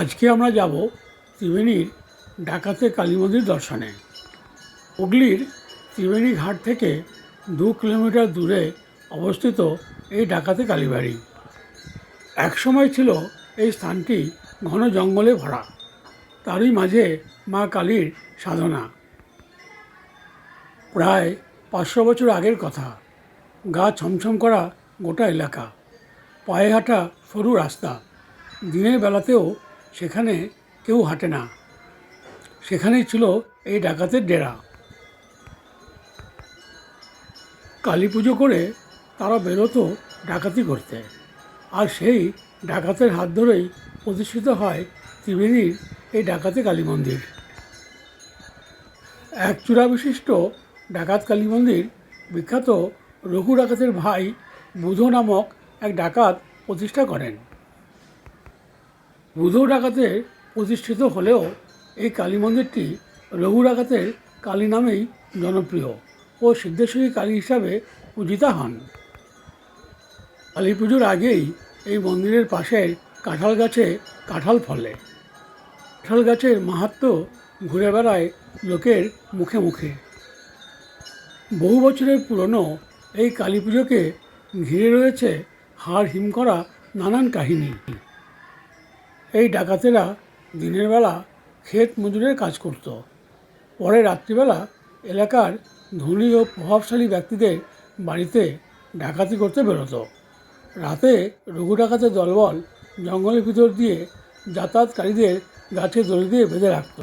আজকে আমরা যাব ত্রিবেণীর ডাকাতে কালী মন্দির দর্শনে। হুগলির ত্রিবেণী ঘাট থেকে দু কিলোমিটার দূরে অবস্থিত এই ডাকাতে কালীবাড়ি। একসময় ছিল এই স্থানটি ঘন জঙ্গলে ভরা। তারই মাঝে মা কালীর সাধনা। প্রায় পাঁচশো বছর আগের কথা। গা ছমছম করা গোটা এলাকা। পায়ে হাঁটা সরু রাস্তা। দিনের বেলাতেও সেখানে কেউ হাঁটে না। সেখানেই ছিল এই ডাকাতের ডেরা। কালী পুজো করে তারা বেরোতো ডাকাতি করতে। আর সেই ডাকাতের হাত ধরেই প্রতিষ্ঠিত হয় ত্রিবেণীর এই ডাকাতে কালী মন্দির। এক চূড়া বিশিষ্ট ডাকাত কালী মন্দির বিখ্যাত রঘু ডাকাতের ভাই বুধ নামক এক ডাকাত প্রতিষ্ঠা করেন। বুধ ডাকাতের প্রতিষ্ঠিত হলেও এই কালী মন্দিরটি রঘু ডাকাতের কালী নামেই জনপ্রিয় ও সিদ্ধেশ্বরী কালী হিসাবে পূজিতা হন। কালী পুজোর আগেই এই মন্দিরের পাশের কাঁঠাল গাছে কাঁঠাল ফলে। কাঁঠাল গাছের মাহাত্ম্য ঘুরে বেড়ায় লোকের মুখে মুখে। বহু বছরের পুরনো এই কালী পুজোকে ঘিরে রয়েছে হাড় হিম করা নানান কাহিনী। এই ডাকাতেরা দিনের বেলা ক্ষেত মজুরের কাজ করত। পরে রাত্রিবেলা এলাকার ধনী ও প্রভাবশালী ব্যক্তিদের বাড়িতে ডাকাতি করতে বেরোতো। রাতে রঘু ডাকাতের দলবল জঙ্গলের ভিতর দিয়ে যাতায়াতকারীদের গাছে দড়ি দিয়ে বেঁধে রাখত।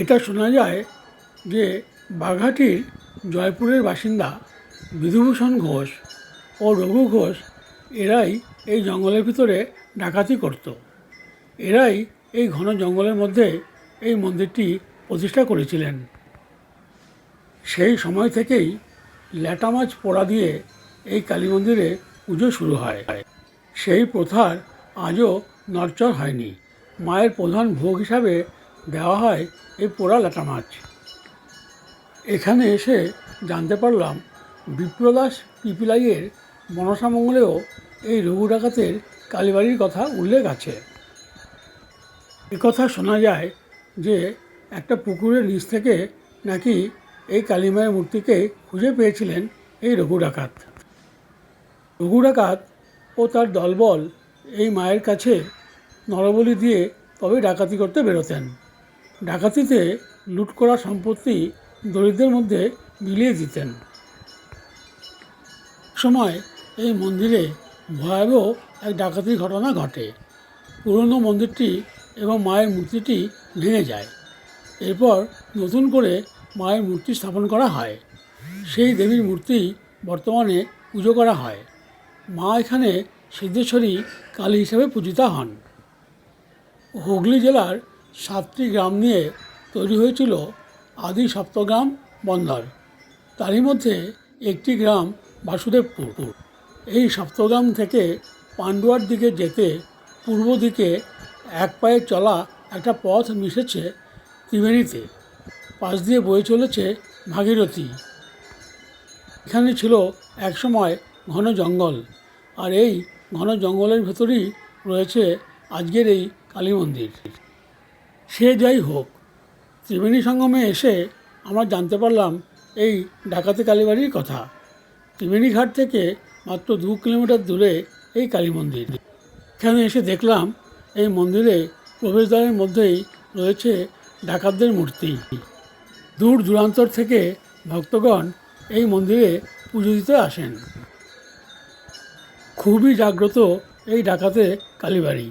এটা শোনা যায় যে বাঘাটির জয়পুরের বাসিন্দা বিধুভূষণ ঘোষ ও রঘু ঘোষ এরাই এই জঙ্গলের ভিতরে ডাকাতি করত। এরাই এই ঘন জঙ্গলের মধ্যে এই মন্দিরটি প্রতিষ্ঠা করেছিলেন। সেই সময় থেকেই ল্যাটা মাছ পোড়া দিয়ে এই কালী মন্দিরে পুজো শুরু হয়। সেই প্রথার আজও নড়চড় হয়নি। মায়ের প্রধান ভোগ হিসাবে দেওয়া হয় এই পোড়া ল্যাটা মাছ। এখানে এসে জানতে পারলাম বিপ্রদাস পিপিলাইয়ের মনসামঙ্গলেও এই রঘু ডাকাতের কালীবাড়ির কথা উল্লেখ আছে। কথা শোনা যায় যে একটা পুকুরের নিচ থেকে নাকি এই কালীমায়ের মূর্তিকে খুঁজে পেয়েছিলেন এই রঘু ডাকাত। রঘু ডাকাত ও তার দলবল এই মায়ের কাছে নরবলি দিয়ে তবে ডাকাতি করতে বেরোতেন। ডাকাতিতে লুট করা সম্পত্তি দরিদ্রের মধ্যে বিলিয়ে দিতেন। সময় এই মন্দিরে ভয়াবহ এক ডাকাতির ঘটনা ঘটে। পুরনো মন্দিরটি এবং মায়ের মূর্তিটি ভেঙে যায়। এরপর নতুন করে মায়ের মূর্তি স্থাপন করা হয়। সেই দেবীর মূর্তি বর্তমানে পুজো করা হয়। মা এখানে সিদ্ধেশ্বরী কালী হিসেবে পূজিতা হন। হুগলি জেলার সাতটি গ্রাম নিয়ে তৈরি হয়েছিল আদি সপ্তগ্রাম বন্দর। তারই মধ্যে একটি গ্রাম বাসুদেবপুর। এই সপ্তগ্রাম থেকে পান্ডুয়ার দিকে যেতে পূর্ব দিকে এক পায়ে চলা একটা পথ মিশেছে ত্রিবেণীতে। পাশ দিয়ে বয়ে চলেছে ভাগীরথী। এখানে ছিল একসময় ঘন জঙ্গল, আর এই ঘন জঙ্গলের ভেতরেই রয়েছে আজকের এই কালী মন্দির। সে যাই হোক, ত্রিবেণী সঙ্গমে এসে আমরা জানতে পারলাম এই ডাকাতি কালীবাড়ির কথা। ত্রিবেণী ঘাট থেকে মাত্র দু কিলোমিটার দূরে এই কালী মন্দির। এখানে এসে দেখলাম এই মন্দিরে প্রবেশদ্বারের মধ্যেই রয়েছে ডাকাতদের মূর্তি। দূর দূরান্তর থেকে ভক্তগণ এই মন্দিরে পুজো দিতে আসেন। খুবই জাগ্রত এই ডাকাতে কালীবাড়ি।